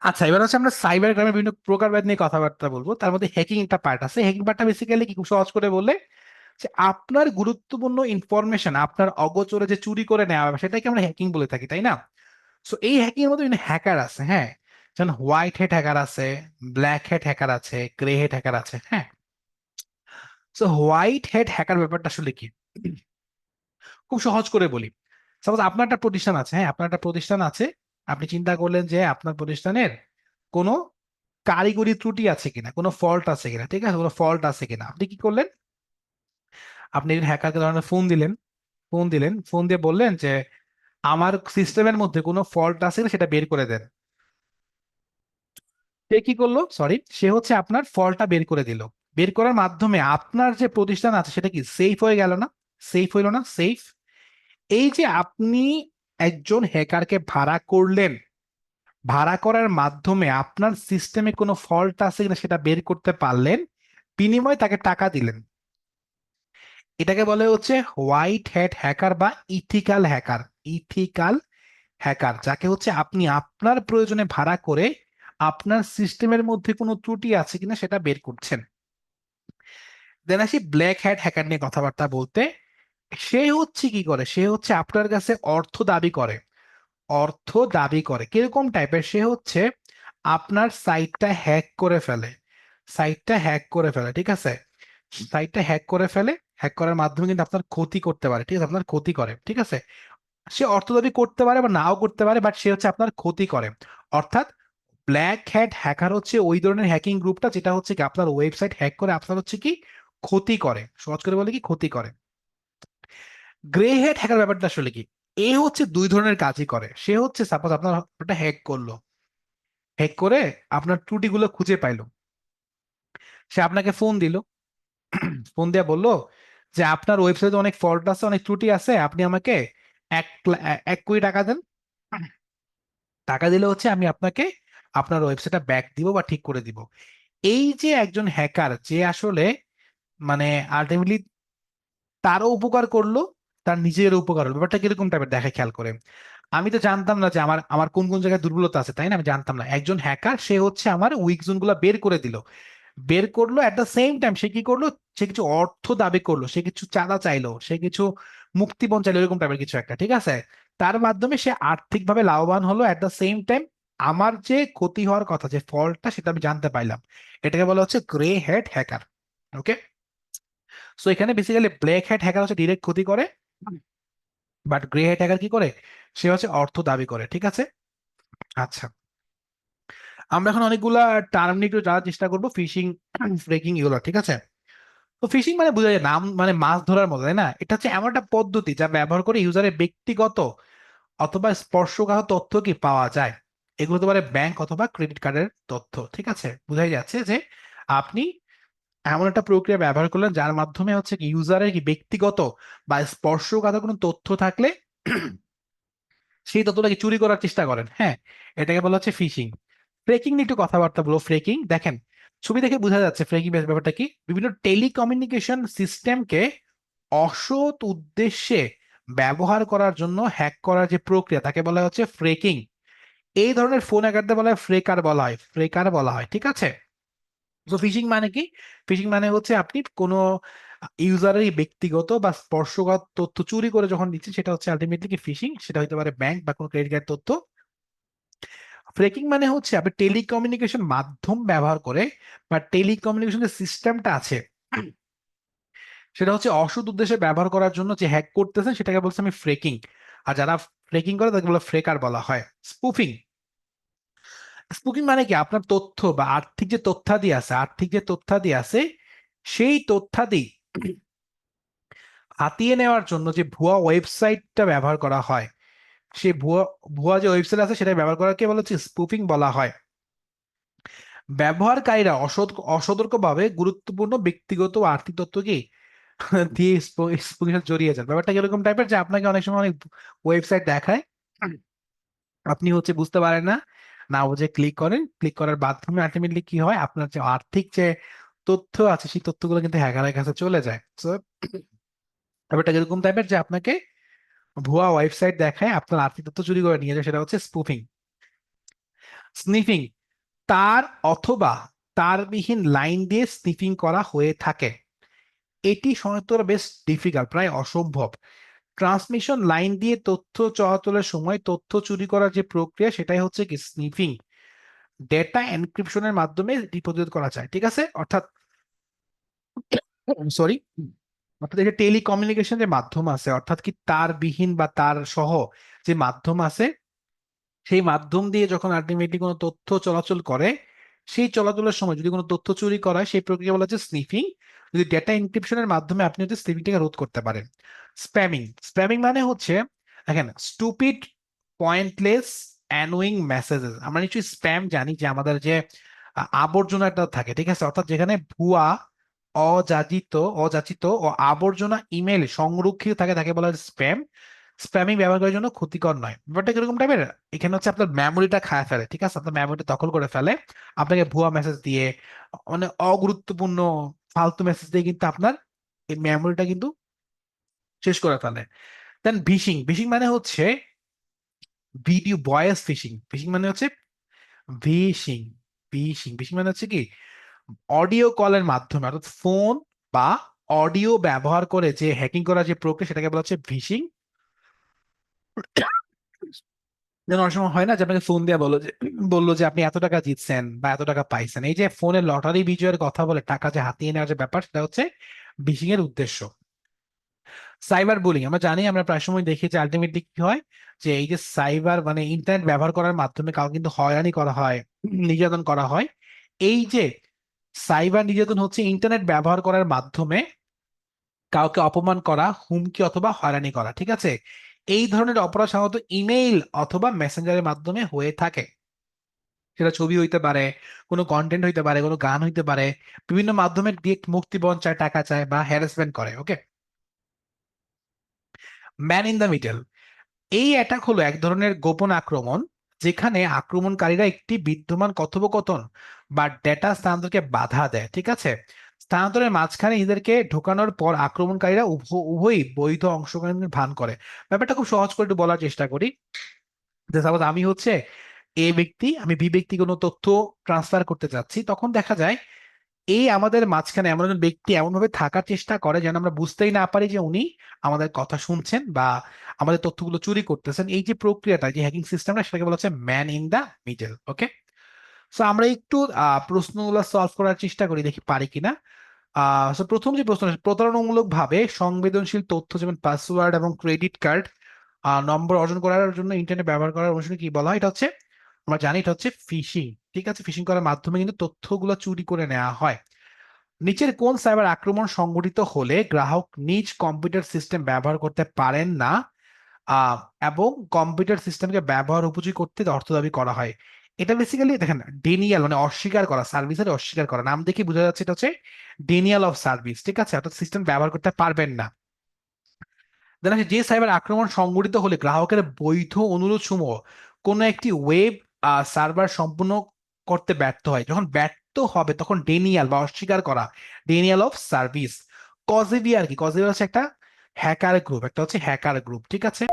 আচ্ছা এবার হচ্ছে আমরা সাইবার ক্রাইমের বিভিন্ন প্রকারভেদ নিয়ে কথাবার্তা বলব। তার মধ্যে হ্যাকিং একটা পার্ট আছে। হ্যাকিং পার্টটা বেসিক্যালি কি? সহজ করে বললে যে আপনার গুরুত্বপূর্ণ ইনফরমেশন আপনার অগোচরে যে চুরি করে নেওয়া হবে সেটাকে আমরা হ্যাকিং বলে থাকি, তাই না? সো এই হ্যাকিং এর মধ্যে বিভিন্ন হ্যাকার আছে হ্যাঁ? যেমন হোয়াইট হেড হ্যাকার আছে ব্ল্যাক হেড হ্যাকার আছে গ্রে হেড হ্যাকার আছে হ্যাঁ? সো হোয়াইট হেড হ্যাকার ব্যাপারটা আসলে কি? খুব সহজ করে বলি। সাপোজ আপনার একটা প্রতিষ্ঠান আছে হ্যাঁ? আপনার একটা প্রতিষ্ঠান আছে আপনি চিন্তা করলেন যে আপনার প্রতিষ্ঠানের কোনো কারিগরি ত্রুটি আছে কিনা, কোনো ফল্ট আছে কিনা, ঠিক আছে? কোনো ফল্ট আছে কিনা। আপনি কি করলেন? আপনি হ্যাকারকে ধরনের ফোন দিলেন ফোন দিলেন ফোন দিয়ে বললেন যে, আমার সিস্টেমের মধ্যে কোনো ফল্ট আছে সেটা বের করে দেন। সে কি করল? সরি সে হচ্ছে আপনার ফল্টটা বের করে দিল। বের করার মাধ্যমে আপনার যে প্রতিষ্ঠান আছে সেটা কি? সেফ হয়ে গেল না? সেফ হইল না? সেফ এই যে আপনি একজন হ্যাকারকে ভাড়া করলেন। ভাড়া করার মাধ্যমে আপনার সিস্টেমে কোনো ফল্ট আছে কিনা সেটা বের করতে পারলেন, বিনিময়ে তাকে টাকা দিলেন। এটাকে বলে হচ্ছে হোয়াইট হ্যাট হ্যাকার বা ইথিক্যাল হ্যাকার ইথিক্যাল হ্যাকার, যাকে হচ্ছে আপনি আপনার প্রয়োজনে ভাড়া করে আপনার সিস্টেমের মধ্যে কোনো ত্রুটি আছে কিনা সেটা বের করছেন। দেন আসি ব্ল্যাক হ্যাট হ্যাকার নিয়ে কথাবার্তা বলতে। সে হচ্ছে কি করে? সে হচ্ছে আপনার কাছে অর্থ দাবি করে। অর্থ দাবি করে। কীরকম টাইপের সে হচ্ছে আপনার সাইটটা হ্যাক করে ফেলে। সাইটটা হ্যাক করে ফেলে, ঠিক আছে? সাইটটা হ্যাক করে ফেলে। হ্যাক করার মাধ্যমে কিন্তু আপনার ক্ষতি করতে পারে, ঠিক আছে? আপনার ক্ষতি করে, ঠিক আছে? সে অর্থ দাবি করতে পারে বা নাও করতে পারে বাট সে হচ্ছে আপনার ক্ষতি করে। অর্থাৎ ব্ল্যাক হ্যাট হ্যাকার হচ্ছে ওই ধরনের হ্যাকিং গ্রুপটা যেটা হচ্ছে কি আপনার ওয়েবসাইট হ্যাক করে আপনার হচ্ছে কি ক্ষতি করে। সহজ করে বলে কি? ক্ষতি করে। গ্রে হেড হ্যাকার ব্যাপারটা আসলে কি? এ হচ্ছে দুই ধরনের কাজই করে। সে হচ্ছে সাপোজ আপনার হ্যাক করল। হ্যাক করে আপনার ত্রুটিগুলো খুঁজে পাইলো। সে আপনাকে ফোন দিল। ফোন দিয়ে বলল যে, আপনার ওয়েবসাইটে অনেক ফল্ট আছে, অনেক ত্রুটি আছে। আপনি আমাকে এক এক কোটি টাকা দেন। টাকা দিলে হচ্ছে আমি আপনাকে আপনার ওয়েবসাইটটা ব্যাক দিব বা ঠিক করে দিব। এই যে একজন হ্যাকার যে আসলে মানে আলটিমেটলি তারও উপকার করল তার নিজের উপকার হলো। ব্যাপারটা কীরকম টাইপের দেখে খেয়াল করে। আমি তো জানতাম না যে আমার আমার কোন কোন জায়গায় দুর্বলতা আছে, তাই না? আমি জানতাম না। একজন হ্যাকার সে হচ্ছে আমার উইক জোন বের করে দিল। বের করল এট দ্য সেম টাইম সে কি করল? সে কিছু অর্থ দাবি করল, সে কিছু চাঁদা চাইলো, সে কিছু মুক্তিপণ চাইলো, এরকম টাইপের কিছু একটা, ঠিক আছে? তার মাধ্যমে সে আর্থিকভাবে লাভবান হলো এট দ্য সেম টাইম আমার যে ক্ষতি হওয়ার কথা, যে ফলটা, সেটা আমি জানতে পাইলাম। এটাকে বলা হচ্ছে grey head hacker okay so এখানে বেসিক্যালি ব্ল্যাক হ্যাট হ্যাকার হচ্ছে ডিরেক্ট ক্ষতি করে বাট গ্রে হ্যাট কি করে? সে হচ্ছে অর্থ দাবি করে, ঠিক আছে? আচ্ছা। আমরা এখন অনেকগুলা টার্ম নিয়ে একটু জানার চেষ্টা করব ফিশিং ফ্রেকিং এগুলো, ঠিক আছে? তো ফিশিং মানে বোঝা যায় নাম মানে মাছ ধরার মতো, তাই না? এটা হচ্ছে এমন একটা পদ্ধতি যা ব্যবহার করে ইউজারের ব্যক্তিগত অথবা স্পর্শকাহ তথ্য কি পাওয়া যায়? এগুলো হতে পারে ব্যাংক অথবা ক্রেডিট কার্ডের তথ্য, ঠিক আছে? বোঝাই যাচ্ছে যে আপনি এমন একটা প্রক্রিয়া ব্যবহার করলেন যার মাধ্যমে হচ্ছে কি ইউজারের কি ব্যক্তিগত বা স্পর্শকাতর কোনো তথ্য থাকলে সেই তথ্যটাকে চুরি করার চেষ্টা করেন। হ্যাঁ এটাকে বলা হচ্ছে ফিশিং ফ্রেকিং নিয়ে একটু কথাবার্তা বলো ফ্রেকিং দেখেন, ছবি দেখে বোঝা যাচ্ছে ফ্রেকিং ব্যাপারটা কি। বিভিন্ন টেলিকমিউনিকেশন সিস্টেমকে অসৎ উদ্দেশ্যে ব্যবহার করার জন্য হ্যাক করার যে প্রক্রিয়া, তাকে বলা হচ্ছে ফ্রেকিং এই ধরনের ফোন হ্যাকারদের বলা হয় ফ্রেকার বলা হয়। ফ্রেকার বলা হয়, ঠিক আছে? তো ফিশিং মানে কি? ফিশিং মানে হচ্ছে আপনি কোনো ইউজারের ব্যক্তিগত বা স্পর্শগত তথ্য চুরি করে যখন দিচ্ছে সেটা হচ্ছে আলটিমেটলি কি ফিশিং সেটা হতে পারে ব্যাংক বা কোনো ক্রেডিট কার্ড তথ্য। ফ্রেকিং মানে হচ্ছে আপনি টেলিকমিউনিকেশন মাধ্যম ব্যবহার করে বা টেলিকমিউনিকেশন যে সিস্টেমটা আছে। সেটা হচ্ছে অসৎ উদ্দেশ্যে ব্যবহার করার জন্য যে হ্যাক করতেছেন, সেটাকে বলছে আমি ফ্রেকিং আর যারা ফ্রেকিং করে তাকে বলে ফ্রেকার বলা হয়। স্পুফিং স্পুকিং মানে কি? আপনার তথ্য বা আর্থিক যে তথ্যাদি আছে, আর্থিক যে তথ্যাদি আছে, সেই তথ্যাদি হাতিয়ে নেওয়ার জন্য যে ভুয়া ওয়েবসাইটটা ব্যবহার করা হয়, সেই ভুয়া ভুয়া যে ওয়েবসাইট আছে সেটা ব্যবহার করাকে বলা হচ্ছে স্পুফিং বলা হয়। ব্যবহারকারীরা অসতর্কভাবে গুরুত্বপূর্ণ ব্যক্তিগত আর্থিক তথ্য কি দিয়ে স্পুফিং জড়িয়ে যান। ব্যাপারটা কীরকম টাইপের যে আপনাকে অনেক সময় অনেক ওয়েবসাইট দেখায়, আপনি হচ্ছে বুঝতে পারেন না। না বুঝে ক্লিক করেন ক্লিক করার মাধ্যমে আলটিমেটলি কি হয়? আপনার যে আর্থিক যে তথ্য আছে, সেই তথ্যগুলো কিন্তু হ্যাকারের কাছে চলে যায়। তো ব্যাপারটা কীরকম টাইপের যে আপনাকে ভুয়া ওয়েবসাইট দেখায়, আপনার আর্থিক তথ্য চুরি করে নিয়ে যায়, সেটা হচ্ছে স্পুফিং স্নিফিং তার অথবা তারবিহীন লাইন দিয়ে স্নিফিং করা হয়ে থাকে। এটি শনাক্ত করা বেশ ডিফিকাল্ট প্রায় অসম্ভব। ট্রান্সমিশন লাইন দিয়ে তথ্য চলাচলের সময় তথ্য চুরি করার যে প্রক্রিয়া, সেটাই হচ্ছে কি স্নিফিং ডেটা এনক্রিপশনের মাধ্যমে প্রতিরোধ করা যায়, ঠিক আছে? অর্থাৎ সরি অর্থাৎ এটা টেলিকমিউনিকেশন যে মাধ্যম আছে, অর্থাৎ কি তারবিহীন বা তার সহ যে মাধ্যম আছে, সেই মাধ্যম দিয়ে যখন আলটিমেটলি কোনো তথ্য চলাচল করে সেই চলাচলের সময় যদি কোনো তথ্য চুরি করা হয়, সেই প্রক্রিয়া বলা হচ্ছে স্নিফিং যদি ডেটা এনক্রিপশনের মাধ্যমে আপনি হচ্ছে স্নিফিংটাকে রোধ করতে পারেন। স্প্যামিং স্প্যামিং মানে হচ্ছে, দেখেন স্টুপিড পয়েন্টলেস অ্যানোয়িং মেসেজেস আমরা নিশ্চয়ই স্প্যাম জানি যে আমাদের যে আবর্জনাটা থাকে, ঠিক আছে? অর্থাৎ যেখানে ভুয়া, অযাচিত অযাচিত ও আবর্জনা ইমেল সংরক্ষিত থাকে, তাকে বলা হয় স্প্যাম স্প্যামিং ব্যবহার করার জন্য ক্ষতিকর নয়। ব্যাপারটা কীরকম টাইপের এখানে হচ্ছে আপনার মেমোরিটা খায় ফেলে, ঠিক আছে? আপনার মেমোরিটা দখল করে ফেলে। আপনাকে ভুয়া মেসেজ দিয়ে মানে অগুরুত্বপূর্ণ, ফালতু মেসেজ দিয়ে কিন্তু আপনার এই মেমোরিটা কিন্তু শেষ করে ফেলে। দেন ভিশিং ভিশিং মানে হচ্ছে ভিডিও ভয়েস ফিশিং ফিশিং মানে হচ্ছে ভিশিং ভিশিং ভিশিং মানে হচ্ছে কি? অডিও কলের মাধ্যমে, অর্থাৎ ফোন বা অডিও ব্যবহার করে যে হ্যাকিং করার যে প্রক্রিয়া, সেটাকে বলা হচ্ছে ভিশিং যেন অনেক হয় না যে আপনাকে ফোন দিয়ে বলল যে বলল যে আপনি এত টাকা জিতছেন বা এত টাকা পাইছেন। এই যে ফোনে লটারি বিজয়ের কথা বলে টাকা যে হাতিয়ে নেওয়ার যে ব্যাপার, সেটা হচ্ছে ভিশিং এর উদ্দেশ্য। সাইবার বুলিং আমরা জানি, আমরা প্রায় সময় দেখি যে আলটিমেটলি কি হয়, যে এই যে সাইবার মানে ইন্টারনেট ব্যবহার করার মাধ্যমে কিন্তু হয়রানি করা হয়, নির্যাতন করা হয়। এই যে সাইবার নির্যাতন হচ্ছে ইন্টারনেট ব্যবহার করার মাধ্যমে কাউকে অপমান করা, হুমকি অথবা হয়রানি করা, ঠিক আছে? এই ধরনের অপরাধ সাধারণত ইমেইল অথবা মেসেঞ্জারের মাধ্যমে হয়ে থাকে। সেটা ছবি হইতে পারে, কোনো কন্টেন্ট হইতে পারে, কোনো গান হইতে পারে, বিভিন্ন মাধ্যমে দিয়ে মুক্তিপণ চায় টাকা চায় বা হ্যারাসমেন্ট করে okay man in the middle এই অ্যাটাক হলো এক ধরনের গোপন আক্রমণ, যেখানে আক্রমণকারীরা একটি বিদ্যমান কথোপকথন বা ডেটা স্থানান্তরকে বাধা দেয়, ঠিক আছে? স্থানান্তরের মাঝখানে এদেরকে ঢোকানোর পর আক্রমণকারীরা উভয়ই বৈধ অংশগ্রহণের ভান করে। ব্যাপারটা খুব সহজ করে একটু বলার চেষ্টা করি। যে সাপোজ আমি হচ্ছে এ ব্যক্তি, আমি বি ব্যক্তি কোনো তথ্য ট্রান্সফার করতে চাচ্ছি তখন দেখা যায় এই আমাদের মাঝখানে এমন একজন ব্যক্তি এমনভাবে থাকার চেষ্টা করে যেন আমরা বুঝতেই না পারি যে উনি আমাদের কথা শুনছেন বা আমাদের তথ্যগুলো চুরি করতেছেন। এই যে প্রক্রিয়াটা যে হ্যাকিং সিস্টেমটা সেটাকে বলা হচ্ছে man in the middle okay so আমরা একটু প্রশ্নগুলো সলভ করার চেষ্টা করি, দেখি পারি কিনা। সো প্রথম যে প্রশ্ন প্রতারণামূলক ভাবে সংবেদনশীল তথ্য যেমন পাসওয়ার্ড এবং ক্রেডিট কার্ড নম্বর অর্জন করার জন্য ইন্টারনেট ব্যবহার করার অনুসারে কি বলা হয়? এটা হচ্ছে, আমরা জানি এটা হচ্ছে ফিশিং ঠিক আছে? ফিশিং করার মাধ্যমে কিন্তু তথ্যগুলো চুরি করে নেওয়া হয়। নিচের কোন সাইবার আক্রমণ সংঘটিত হলে গ্রাহক নিজ কম্পিউটার সিস্টেম ব্যবহার করতে পারেন না? এবং কম্পিউটার সিস্টেমকে ব্যবহার উপযোগী করতে অর্থ দাবি করা হয়। এটা বেসিক্যালি দেখেন ডেনিয়াল মানে অস্বীকার করা সার্ভিসের অস্বীকার করা। নাম দেখে বোঝা যাচ্ছে এটা হচ্ছে ডেনিয়াল অফ সার্ভিস ঠিক আছে? অর্থাৎ সিস্টেম ব্যবহার করতে পারবেন না। দেন আছে যে সাইবার আক্রমণ সংঘটিত হলে গ্রাহকের বৈধ অনুরোধ সমূহ কোনো একটি ওয়েব সার্ভার সম্পূর্ণ করতে ব্যর্থ হয়। যখন ব্যর্থ হবে, তখন ডেনিয়াল বা অস্বীকার করা ডেনিয়াল অফ সার্ভিস কজেভিয়ার কি কজেভিয়ার হচ্ছে একটা হ্যাকার গ্রুপ একটা হচ্ছে হ্যাকার গ্রুপ ঠিক আছে?